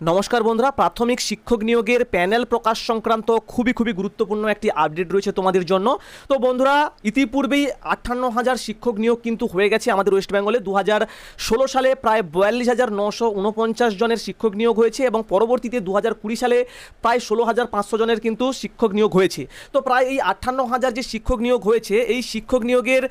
নমস্কার বন্ধুরা, প্রাথমিক শিক্ষক নিয়োগের প্যানেল প্রকাশ সংক্রান্ত খুবই খুবই গুরুত্বপূর্ণ একটি আপডেট রয়েছে তোমাদের জন্য। তো বন্ধুরা, ইতিপূর্বেই আটান্ন হাজার শিক্ষক নিয়োগ কিন্তু হয়ে গেছে আমাদের ওয়েস্ট বেঙ্গলে। দু হাজার ষোলো সালে প্রায় বয়াল্লিশ হাজার নশো উনপঞ্চাশ জনের শিক্ষক নিয়োগ হয়েছে এবং পরবর্তীতে দু হাজার কুড়ি সালে প্রায় ষোলো হাজার পাঁচশো জনের কিন্তু শিক্ষক নিয়োগ হয়েছে। তো প্রায় এই আটান্ন হাজার যে শিক্ষক নিয়োগ হয়েছে, এই শিক্ষক নিয়োগের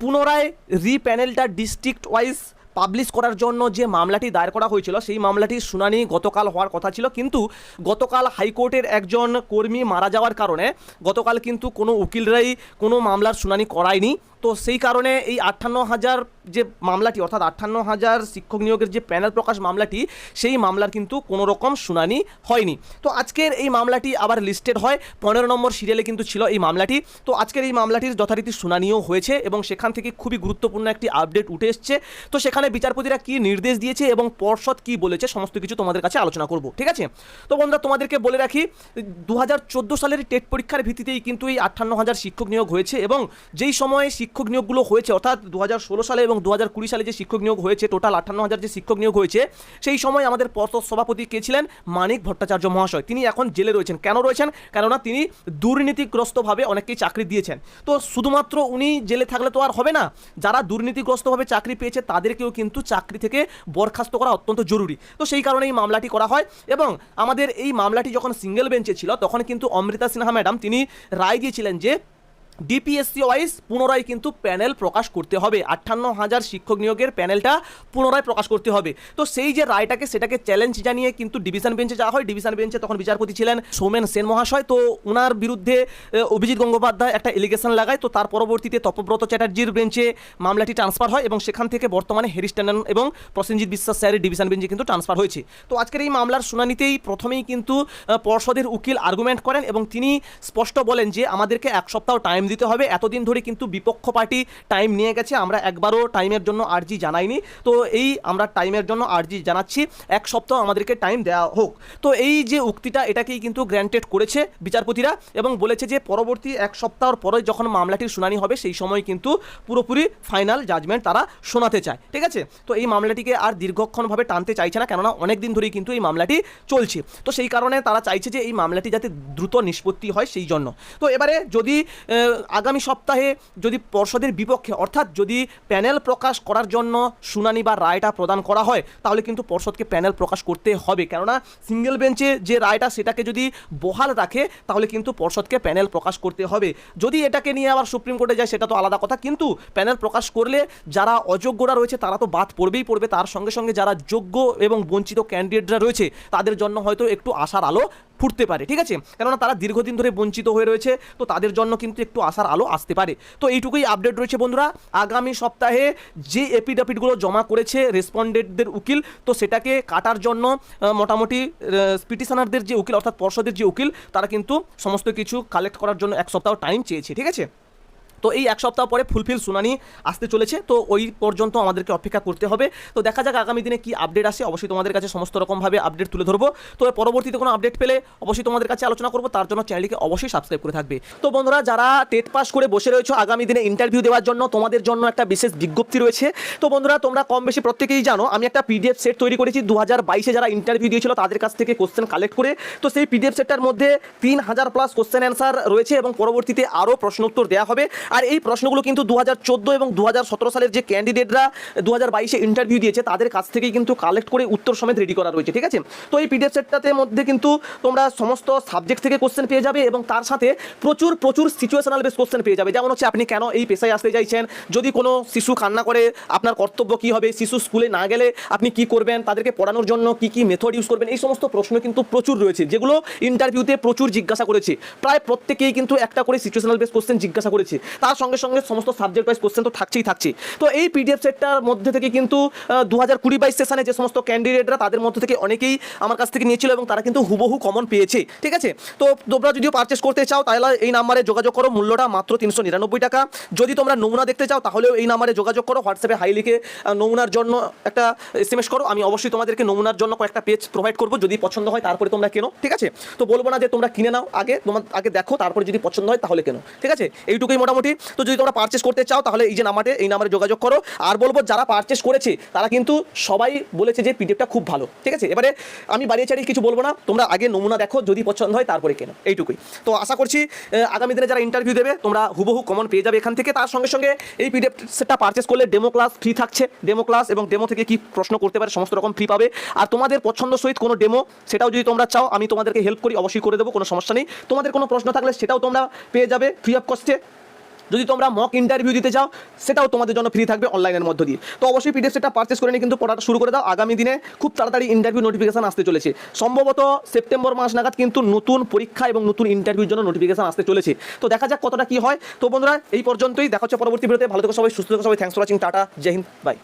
পুনরায় রি প্যানেলটা ডিস্ট্রিক্ট ওয়াইজ পাবলিশ করার জন্য যে মামলাটি দায়ের করা হয়েছিল, সেই মামলাটির শুনানি গতকাল হওয়ার কথা ছিল। কিন্তু গতকাল হাইকোর্টের একজন কর্মী মারা যাওয়ার কারণে গতকাল কিন্তু কোনো উকিলরাই কোনো মামলার শুনানি করায়নি। তো সেই কারণে এই আটান্ন হাজার যে মামলাটি, অর্থাৎ আটান্ন হাজার শিক্ষক নিয়োগের যে প্যানেল প্রকাশ মামলাটি, সেই মামলার কিন্তু কোনো রকম শুনানি হয়নি। তো আজকের এই মামলাটি আবার লিস্টেড হয়। পনেরো নম্বর সিরিয়ালে কিন্তু ছিল এই মামলাটি। তো আজকের এই মামলাটির যথারীতি শুনানিও হয়েছে এবং সেখান থেকে খুবই গুরুত্বপূর্ণ একটি আপডেট উঠে এসছে। তো সেখানে বিচারপতিরা কি নির্দেশ দিয়েছে এবং পর্ষদ কি বলেছে সমস্ত কিছু তোমাদের কাছে আলোচনা করব, ঠিক আছে? তো বন্ধুরা, তোমাদেরকে বলে রাখি, দু হাজার চোদ্দ সালের টেট পরীক্ষার ভিত্তিতেই কিন্তু এই আটান্ন হাজার শিক্ষক নিয়োগ হয়েছে এবং যেই সময়ে শিক্ষক নিয়োগগুলো হয়েছে, অর্থাৎ দু হাজার ষোলো সালে এবং দু হাজার কুড়ি সালে যে শিক্ষক নিয়োগ হয়েছে, টোটাল আটান্ন হাজার যে শিক্ষক নিয়োগ হয়েছে, সেই সময় আমাদের পর্ষদ সভাপতি কে ছিলেন? মানিক ভট্টাচার্য মহাশয়। তিনি এখন জেলে রয়েছেন। কেন রয়েছেন? কেননা তিনি দুর্নীতিগ্রস্তভাবে অনেককেই চাকরি দিয়েছেন। তো শুধুমাত্র উনি জেলে থাকলে তো আর হবে না। যারা দুর্নীতিগ্রস্তভাবে চাকরি পেয়েছে, তাদেরকেও কিন্তু চাকরি থেকে বরখাস্ত করা অত্যন্ত জরুরি। তো সেই কারণে এই মামলাটি করা হয় এবং আমাদের এই মামলাটি যখন সিঙ্গেল বেঞ্চে ছিল, তখন কিন্তু অমৃতা সিনহা ম্যাডাম, তিনি রায় দিয়েছিলেন যে ডিপিএসসি ওয়াইজ পুনরায় কিন্তু প্যানেল প্রকাশ করতে হবে। আটান্ন হাজার শিক্ষক নিয়োগের প্যানেলটা পুনরায় প্রকাশ করতে হবে। তো সেই যে রায়টাকে, সেটাকে চ্যালেঞ্জ জানিয়ে কিন্তু ডিভিশন বেঞ্চে যাওয়া হয়। ডিভিশন বেঞ্চে তখন বিচারপতি ছিলেন সৌমেন সেন মহাশয়। তো ওনার বিরুদ্ধে অভিজিৎ গঙ্গোপাধ্যায় একটা এলিগেশন লাগায়। তো তার পরবর্তীতে তপব্রত চ্যাটার্জির বেঞ্চে মামলাটি ট্রান্সফার হয় এবং সেখান থেকে বর্তমানে হেরিস ট্যান্ডন এবং প্রসেনজিৎ বিশ্বাস স্যারের ডিভিশন বেঞ্চে কিন্তু ট্রান্সফার হয়েছে। তো আজকের এই মামলার শুনানিতেই প্রথমেই কিন্তু পর্ষদের উকিল আর্গুমেন্ট করেন এবং তিনি স্পষ্ট বলেন যে আমাদেরকে এক সপ্তাহ টাইম দিতে হবে। এতদিন ধরে কিন্তু বিপক্ষ পার্টি টাইম নিয়ে গেছে। আমরা একবারও টাইমের জন্য আর্জি জানাইনি। তো এই আমরা টাইমের জন্য আর্জি জানাচ্ছি। এক সপ্তাহ আমাদেরকে টাইম দেওয়া হোক। তো এই যে উক্তিটা, এটাকেই কিন্তু গ্র্যান্টেড করেছে বিচারপতিরা এবং বলেছে যে পরবর্তী এক সপ্তাহর পরে যখন মামলাটির শুনানি হবে, সেই সময় কিন্তু পুরোপুরি ফাইনাল জাজমেন্ট তারা শোনাতে চায়। ঠিক আছে? তো এই মামলাটিকে আর দীর্ঘক্ষণভাবে টানতে চাইছে না, কেননা অনেক দিন ধরেই কিন্তু এই মামলাটি চলছে। তো সেই কারণে তারা চাইছে যে এই মামলাটি যাতে দ্রুত নিষ্পত্তি হয় সেই জন্য। তো এবারে যদি আগামী সপ্তাহে যদি পর্ষদের বিপক্ষে, অর্থাৎ যদি প্যানেল প্রকাশ করার জন্য শুনানি বা রায়টা প্রদান করা হয়, তাহলে কিন্তু পর্ষদকে প্যানেল প্রকাশ করতে হবে। কেননা সিঙ্গেল বেঞ্চে যে রায়টা, সেটাকে যদি বহাল রাখে, তাহলে কিন্তু পর্ষদকে প্যানেল প্রকাশ করতে হবে। যদি এটাকে নিয়ে আবার সুপ্রিম কোর্টে যায়, সেটা তো আলাদা কথা। কিন্তু প্যানেল প্রকাশ করলে যারা অযোগ্যরা রয়েছে, তারা তো বাদ পড়বেই পড়বে। তার সঙ্গে সঙ্গে যারা যোগ্য এবং বঞ্চিত ক্যান্ডিডেটরা রয়েছে, তাদের জন্য হয়তো একটু আশার আলো ফুটতে পারে, ঠিক আছে? কেননা তারা দীর্ঘদিন ধরে বঞ্চিত হয়ে রয়েছে, তো তাদের জন্য কিন্তু একটু আসার আলো আসতে পারে। তো এইটুকুই আপডেট রয়েছে বন্ধুরা। আগামী সপ্তাহে যে এপিডাপিটগুলো জমা করেছে রেসপন্ডেন্টদের উকিল, তো সেটাকে কাটার জন্য মোটামুটি পিটিশনারদের যে উকিল, অর্থাৎ পর্ষদের যে উকিল, তারা কিন্তু সমস্ত কিছু কালেক্ট করার জন্য এক সপ্তাহ টাইম চেয়েছে, ঠিক আছে? তো এই এক সপ্তাহ পরে ফুলফিল শুনানি আসতে চলেছে। তো ওই পর্যন্ত আমাদেরকে অপেক্ষা করতে হবে। তো দেখা যাক আগামী দিনে কি আপডেট আসে। অবশ্যই তোমাদের কাছে সমস্ত রকমভাবে আপডেট তুলে ধরবো। তো পরবর্তীতে কোনো আপডেট পেলে অবশ্যই তোমাদের কাছে আলোচনা করব। তার জন্য চ্যানেলটিকে অবশ্যই সাবস্ক্রাইব করে থাকবে। তো বন্ধুরা, যারা টেট পাস করে বসে রয়েছে আগামী দিনে ইন্টারভিউ দেওয়ার জন্য, তোমাদের জন্য একটা বিশেষ বিজ্ঞপ্তি রয়েছে। তো বন্ধুরা, তোমরা কম বেশি প্রত্যেকেই জানো, আমি একটা পিডিএফ সেট তৈরি করেছি দু হাজার বাইশে যারা ইন্টারভিউ দিয়েছিল তাদের কাছ থেকে কোশ্চেন কালেক্ট করে। তো সেই পিডিএফ সেটটার মধ্যে তিন হাজার প্লাস কোশ্চেন অ্যান্সার রয়েছে এবং পরবর্তীতে আরও প্রশ্ন উত্তর দেওয়া হবে। আর এই প্রশ্নগুলো কিন্তু দু হাজার চোদ্দ এবং দু হাজার সতেরো সালের যে ক্যান্ডিডেটরা দু হাজার ইন্টারভিউ দিয়েছে, তাদের কাছ থেকেই কিন্তু কালেক্ট করে উত্তর সমেত রেডি করা রয়েছে, ঠিক আছে? তো এই পিডিএফ সেটটাতে মধ্যে কিন্তু তোমরা সমস্ত সাবজেক্ট থেকে কোশ্চেন পেয়ে যাবে এবং তার সাথে প্রচুর প্রচুর সিচুয়েশনাল বেস কোশ্চেন পেয়ে যাবে। যেমন হচ্ছে আপনি কেন এই পেশায় আসতে চাইছেন? যদি কোনো শিশু কান্না করে, আপনার কর্তব্য কি হবে? শিশু স্কুলে না গেলে আপনি কি করবেন? তাদেরকে পড়ানোর জন্য কি কি মেথড ইউজ করবেন? এই সমস্ত প্রশ্ন কিন্তু প্রচুর রয়েছে, যেগুলো ইন্টারভিউতে প্রচুর জিজ্ঞাসা করেছে। প্রায় প্রত্যেকেই কিন্তু একটা করে সিচুয়েশনাল বেস কোশ্চেন জিজ্ঞাসা করেছে। তার সঙ্গে সঙ্গে সমস্ত সাবজেক্ট ওয়াইজ কোশ্চেন তো থাকছেই থাকছে। তো এই পিডিএফ সেটটার মধ্যে থেকে কিন্তু দু হাজার কুড়ি বাইশ সেশনে যে সমস্ত ক্যান্ডিডেটরা তাদের মধ্যে থেকে অনেকেই আমার কাছ থেকে নিয়েছিল এবং তারা কিন্তু হুবহু কমন পেয়েছে, ঠিক আছে? তো তোমরা যদিও পারচেস করতে চাও, তাহলে এই নাম্বারে যোগাযোগ করো, মূল্যটা মাত্র তিনশো নিরানব্বই টাকা। যদি তোমরা নমুনা দেখতে চাও, তাহলেও এই নাম্বারে যোগাযোগ করো হোয়াটসঅ্যাপে হাই লিখে নমুনার জন্য একটা এস এম এস করো। আমি অবশ্যই তোমাদেরকে নমুনার জন্য কয়েকটা পেজ প্রোভাইড করব, যদি পছন্দ হয় তারপরে তোমরা কেনো, ঠিক আছে? তো বলব না যে তোমরা কিনে নাও, আগে তোমার আগে দেখো, তারপরে যদি পছন্দ হয় তাহলে কেনো, ঠিক আছে? এইটুকুই মোটামুটি মোটামুটি তো যদি তোমরা পারচেস করতে চাও, তাহলে এই যে নাম্বারে এই নাম্বারে যোগাযোগ করো। আর বলব, যারা পারচেস করেছে, তারা কিন্তু সবাই বলেছে যে পিডিএফটা খুব ভালো, ঠিক আছে? এবারে আমি বাড়িয়ে চাড়িয়ে কিছু বলব না, তোমরা আগে নমুনা দেখো, যদি পছন্দ হয়, তারপরে কেনো, এইটুকুই। তো আশা করছি আগামী দিনে যারা ইন্টারভিউ দেবে, তোমরা হুবহু কমন পেয়ে যাবে এখান থেকে। তার সঙ্গে সঙ্গে এই পিডিএফ সেটটা পারচেস করলে ডেমো ক্লাস ফ্রি থাকছে। ডেমো ক্লাস এবং ডেমো থেকে কি প্রশ্ন করতে পারে, সমস্ত রকম ফ্রি পাবে। আর তোমাদের পছন্দ সহিত কোনো ডেমো সেটাও যদি তোমরা চাও, আমি তোমাদেরকে হেল্প করি, অবশ্যই করে দেবো, কোনো সমস্যা নেই। তোমাদের কোনো প্রশ্ন থাকলে সেটাও তোমরা পেয়ে যাবে ফ্রি অফ কস্টে যদি তোমরা মক ইন্টারভিউ দিতে চাও, সেটাও তোমাদের জন্য ফ্রি থাকবে অনলাইনের মধ্য দিয়ে। তো অবশ্যই পিডিএফ সেটা পারচেস করে নিয়ে কিন্তু পড়াটা শুরু করে দাও। আগামী দিনে খুব তাড়াতাড়ি ইন্টারভিউ নোটিফিকেশন আসতে চলেছে। সম্ভবত সেপ্টেম্বর মাস নাগাদ কিন্তু নতুন পরীক্ষা এবং নতুন ইন্টারভিউর জন্য নোটিফিকেশন আসতে চলেছে। তো দেখা যাক কতটা কি হয়। তো বন্ধুরা, এই পর্যন্তই। দেখা হচ্ছে পরবর্তী ভিডিওতে। ভালো থেকো সবাই, সুস্থ থেকো সবাই। Thanks for watching tata. Joy Hind. By